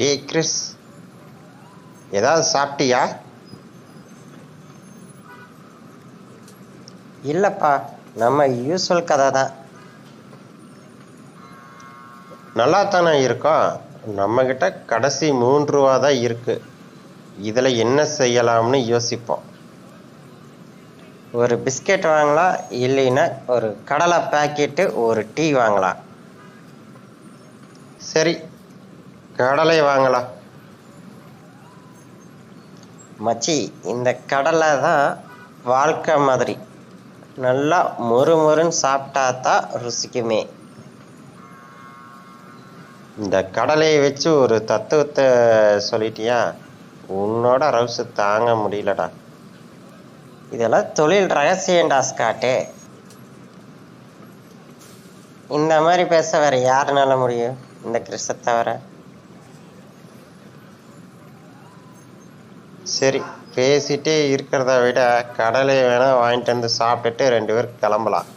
டே Chris. ஏதாவது சாப்பிட்டியா? இல்லைப்பா நம்ம யூஸ்வல் கதை தான். நல்லா தானே இருக்கோம். நம்மக்கிட்ட கடைசி மூன்று ரூபா தான் இருக்கு. இதில் என்ன செய்யலாம்னு யோசிப்போம். ஒரு பிஸ்கெட் வாங்கலாம் இல்லைன்னா ஒரு கடலை பேக்கெட்டு ஒரு டீ வாங்கலாம். சரி கடலை வாங்கலாம். மச்சி இந்த கடலை தான் வாழ்க்கை மாதிரி. நல்லா மொறு மொறுன்னு சாப்பிட்டா தான் ருசிக்குமே. இந்த கடலையை வச்சு ஒரு தத்துவத்தை சொல்லிட்டியா? உன்னோட ரவுசு தாங்க முடியலடா. இதெல்லாம் தொழில் ரகசியம்டா ஸ்காட்டு. இந்த மாதிரி பேச வேற யாருனால முடியும்? இந்த கிறிஸ்த தவிர சரி பேசிட்டே இருக்கிறத விட கடலை வேணால் வாங்கிட்டு வந்து சாப்பிட்டுட்டு ரெண்டு பேரும் கிளம்பலாம்.